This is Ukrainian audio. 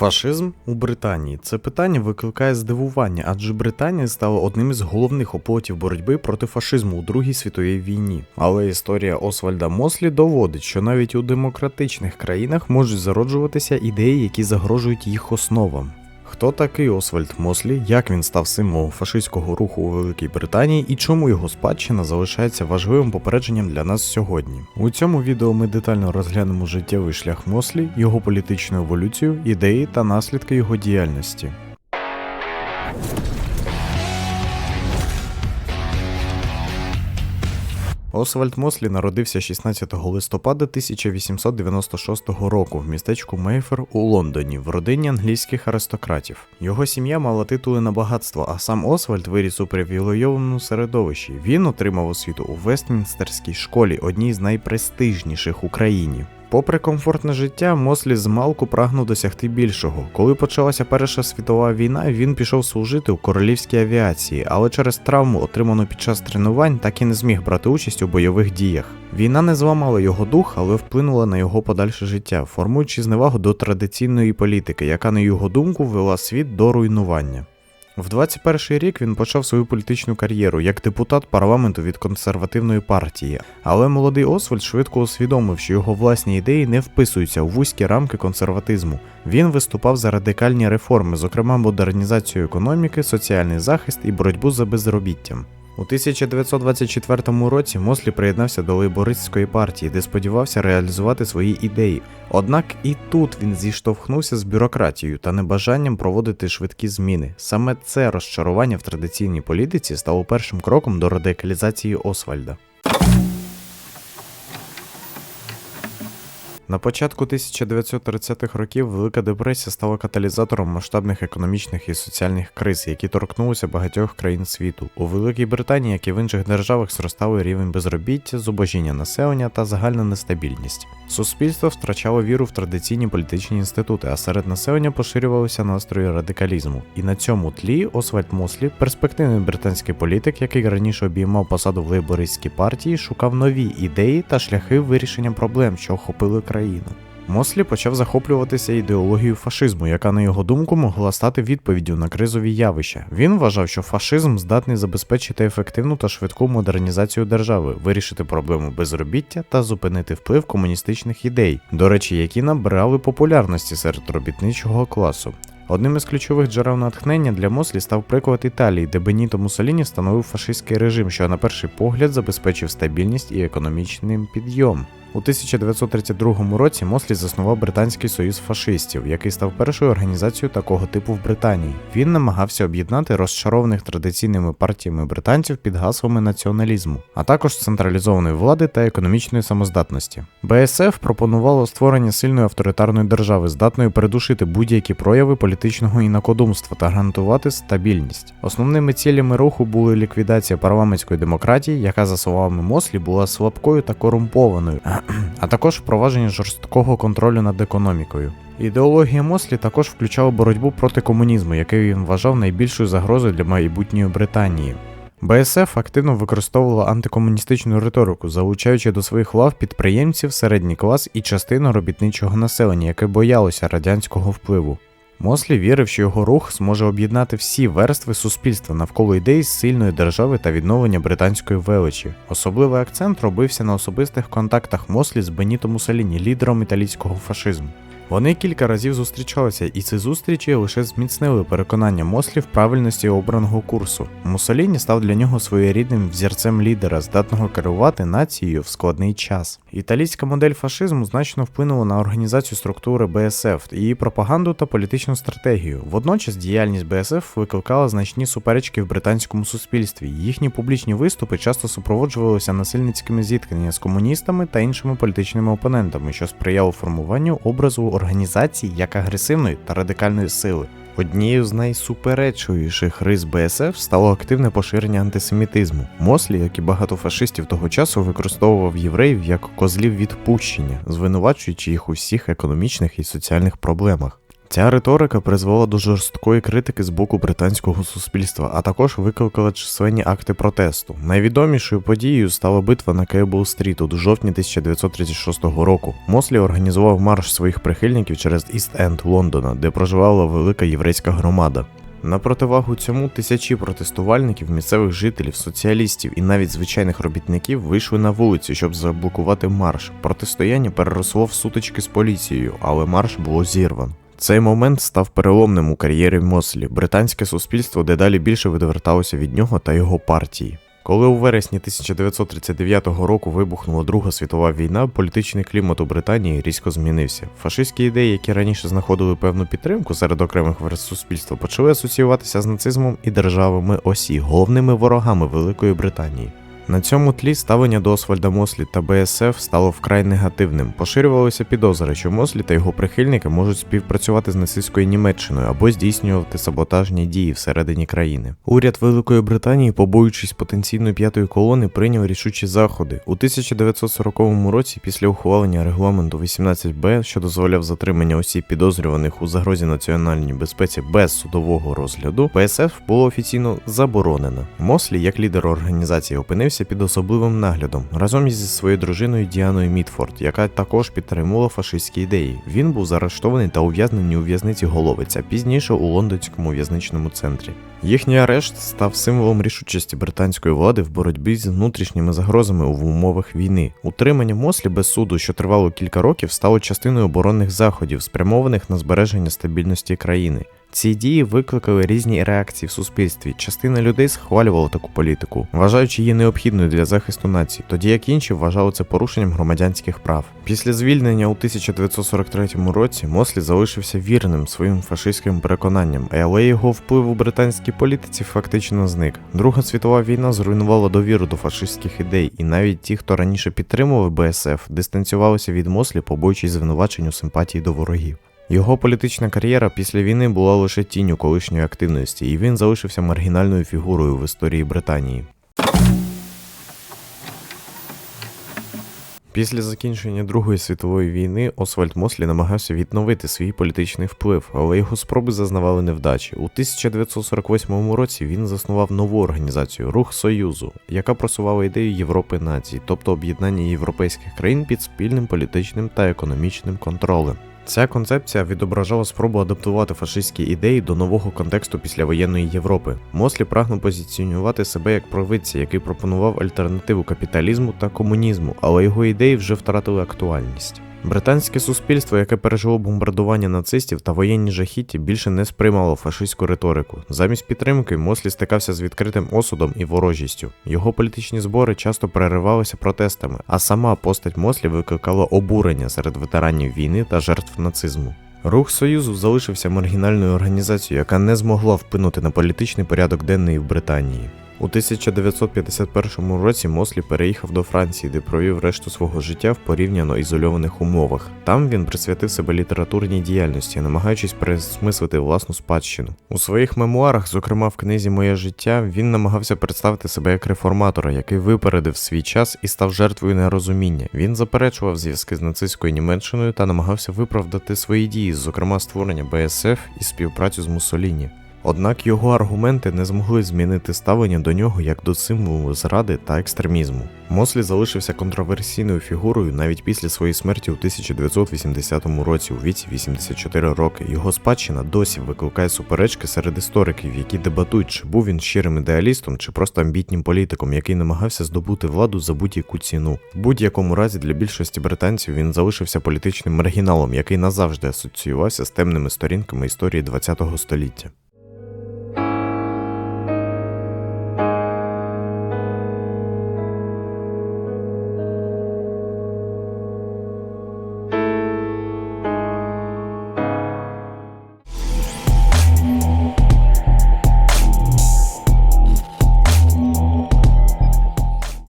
Фашизм у Британії це питання викликає здивування, адже Британія стала одним із головних оплотів боротьби проти фашизму у Другій світовій війні. Але історія Освальда Мослі доводить, що навіть у демократичних країнах можуть зароджуватися ідеї, які загрожують їх основам. Хто такий Освальд Мослі, як він став символом фашистського руху у Великій Британії і чому його спадщина залишається важливим попередженням для нас сьогодні? У цьому відео ми детально розглянемо життєвий шлях Мослі, його політичну еволюцію, ідеї та наслідки його діяльності. Освальд Мослі народився 16 листопада 1896 року в містечку Мейфер у Лондоні в родині англійських аристократів. Його сім'я мала титули на багатство, а сам Освальд виріс у привілейованому середовищі. Він отримав освіту у Вестмінстерській школі, одній з найпрестижніших Україні. Попри комфортне життя, Мослі з малку прагнув досягти більшого. Коли почалася Перша світова війна, він пішов служити у королівській авіації, але через травму, отриману під час тренувань, так і не зміг брати участь у бойових діях. Війна не зламала його дух, але вплинула на його подальше життя, формуючи зневагу до традиційної політики, яка, на його думку, вела світ до руйнування. В 21 рік він почав свою політичну кар'єру як депутат парламенту від консервативної партії, але молодий Освальд швидко усвідомив, що його власні ідеї не вписуються у вузькі рамки консерватизму. Він виступав за радикальні реформи, зокрема модернізацію економіки, соціальний захист і боротьбу за безробіттям. У 1924 році Мослі приєднався до лейбористської партії, де сподівався реалізувати свої ідеї. Однак і тут він зіштовхнувся з бюрократією та небажанням проводити швидкі зміни. Саме це розчарування в традиційній політиці стало першим кроком до радикалізації Освальда. На початку 1930-х років Велика депресія стала каталізатором масштабних економічних і соціальних криз, які торкнулися багатьох країн світу. У Великій Британії, як і в інших державах, зростали рівень безробіття, зубожіння населення та загальна нестабільність. Суспільство втрачало віру в традиційні політичні інститути, а серед населення поширювалися настрої радикалізму. І на цьому тлі Освальд Мослі, перспективний британський політик, який раніше обіймав посаду в лейбористській партії, шукав нові ідеї та шляхи вирішення проблем, що охопили країну. Мослі почав захоплюватися ідеологією фашизму, яка, на його думку, могла стати відповіддю на кризові явища. Він вважав, що фашизм здатний забезпечити ефективну та швидку модернізацію держави, вирішити проблему безробіття та зупинити вплив комуністичних ідей, до речі, які набрали популярності серед робітничого класу. Одним із ключових джерел натхнення для Мослі став приклад Італії, де Беніто Муссоліні встановив фашистський режим, що на перший погляд забезпечив стабільність і економічний підйом. У 1932 році Мослі заснував Британський союз фашистів, який став першою організацією такого типу в Британії. Він намагався об'єднати розчарованих традиційними партіями британців під гаслами націоналізму, а також централізованої влади та економічної самоздатності. БСФ пропонувало створення сильної авторитарної держави, здатної передушити будь-які прояви політичного інакодумства та гарантувати стабільність. Основними цілями руху були ліквідація парламентської демократії, яка, за словами Мослі, була слабкою та корумпованою а також впровадження жорсткого контролю над економікою. Ідеологія Мослі також включала боротьбу проти комунізму, який він вважав найбільшою загрозою для майбутньої Британії. БСФ активно використовувала антикомуністичну риторику, залучаючи до своїх лав підприємців, середній клас і частину робітничого населення, яке боялося радянського впливу. Мослі вірив, що його рух зможе об'єднати всі верстви суспільства навколо ідеї сильної держави та відновлення британської величі. Особливий акцент робився на особистих контактах Мослі з Беніто Муссоліні, лідером італійського фашизму. Вони кілька разів зустрічалися, і ці зустрічі лише зміцнили переконання Мослі в правильності обраного курсу. Муссоліні став для нього своєрідним взірцем лідера, здатного керувати нацією в складний час. Італійська модель фашизму значно вплинула на організацію структури БСФ, її пропаганду та політичну стратегію. Водночас діяльність БСФ викликала значні суперечки в британському суспільстві. Їхні публічні виступи часто супроводжувалися насильницькими зіткненнями з комуністами та іншими політичними опонентами, що сприяло формуванню образу організації як агресивної та радикальної сили. Однією з найсуперечливіших рис БСФ стало активне поширення антисемітизму. Мослі, як і багато фашистів того часу, використовував євреїв як козлів відпущення, звинувачуючи їх у всіх економічних і соціальних проблемах. Ця риторика призвела до жорсткої критики з боку британського суспільства, а також викликала численні акти протесту. Найвідомішою подією стала битва на Кейбл-стріт у жовтні 1936 року. Мослі організував марш своїх прихильників через Іст-Енд Лондона, де проживала велика єврейська громада. На противагу цьому тисячі протестувальників, місцевих жителів, соціалістів і навіть звичайних робітників вийшли на вулиці, щоб заблокувати марш. Протистояння переросло в сутички з поліцією, але марш було зірвано. Цей момент став переломним у кар'єрі Мослі. Британське суспільство дедалі більше відверталося від нього та його партії. Коли у вересні 1939 року вибухнула Друга світова війна, політичний клімат у Британії різко змінився. Фашистські ідеї, які раніше знаходили певну підтримку серед окремих верст суспільства, почали асоціюватися з нацизмом і державами осі, головними ворогами Великої Британії. На цьому тлі ставлення до Освальда Мослі та БСФ стало вкрай негативним. Поширювалися підозри, що Мослі та його прихильники можуть співпрацювати з нацистською Німеччиною або здійснювати саботажні дії всередині країни. Уряд Великої Британії, побоюючись потенційної п'ятої колони, прийняв рішучі заходи. У 1940 році, після ухвалення регламенту 18Б, що дозволяв затримання осіб підозрюваних у загрозі національній безпеці без судового розгляду, БСФ було офіційно заборонено. Мослі, як лідер організації, опинився під особливим наглядом разом із своєю дружиною Діаною Мітфорд, яка також підтримувала фашистські ідеї. Він був заарештований та ув'язнений у в'язниці Головиця, пізніше у лондонському в'язничному центрі. Їхній арешт став символом рішучості британської влади в боротьбі з внутрішніми загрозами в умовах війни. Утримання Мослі без суду, що тривало кілька років, стало частиною оборонних заходів, спрямованих на збереження стабільності країни. Ці дії викликали різні реакції в суспільстві. Частина людей схвалювала таку політику, вважаючи її необхідною для захисту нації, тоді як інші вважали це порушенням громадянських прав. Після звільнення у 1943 році Мослі залишився вірним своїм фашистським переконанням, але його вплив у британській політиці фактично зник. Друга світова війна зруйнувала довіру до фашистських ідей, і навіть ті, хто раніше підтримував БСФ, дистанціювалися від Мослі, побоюючись звинувачень у симпатії до ворогів. Його політична кар'єра після війни була лише тінню колишньої активності, і він залишився маргінальною фігурою в історії Британії. Після закінчення Другої світової війни Освальд Мослі намагався відновити свій політичний вплив, але його спроби зазнавали невдачі. У 1948 році він заснував нову організацію Рух Союзу, яка просувала ідею Європи націй, тобто об'єднання європейських країн під спільним політичним та економічним контролем. Ця концепція відображала спробу адаптувати фашистські ідеї до нового контексту післявоєнної Європи. Мослі прагнув позиціонувати себе як провидця, який пропонував альтернативу капіталізму та комунізму, але його ідеї вже втратили актуальність. Британське суспільство, яке пережило бомбардування нацистів та воєнні жахіття, більше не сприймало фашистську риторику. Замість підтримки Мослі стикався з відкритим осудом і ворожістю. Його політичні збори часто переривалися протестами, а сама постать Мослі викликала обурення серед ветеранів війни та жертв нацизму. Рух Союзу залишився маргінальною організацією, яка не змогла вплинути на політичний порядок денний в Британії. У 1951 році Мослі переїхав до Франції, де провів решту свого життя в порівняно ізольованих умовах. Там він присвятив себе літературній діяльності, намагаючись пересмислити власну спадщину. У своїх мемуарах, зокрема в книзі Моє життя, він намагався представити себе як реформатора, який випередив свій час і став жертвою нерозуміння. Він заперечував зв'язки з нацистською Німеччиною та намагався виправдати свої дії, зокрема створення БСФ і співпрацю з Муссоліні. Однак його аргументи не змогли змінити ставлення до нього як до символу зради та екстремізму. Мослі залишився контроверсійною фігурою навіть після своєї смерті у 1980 році у віці 84 роки. Його спадщина досі викликає суперечки серед істориків, які дебатують, чи був він щирим ідеалістом, чи просто амбітнім політиком, який намагався здобути владу за будь-яку ціну. В будь-якому разі для більшості британців він залишився політичним маргіналом, який назавжди асоціювався з темними сторінками історії ХХ століття.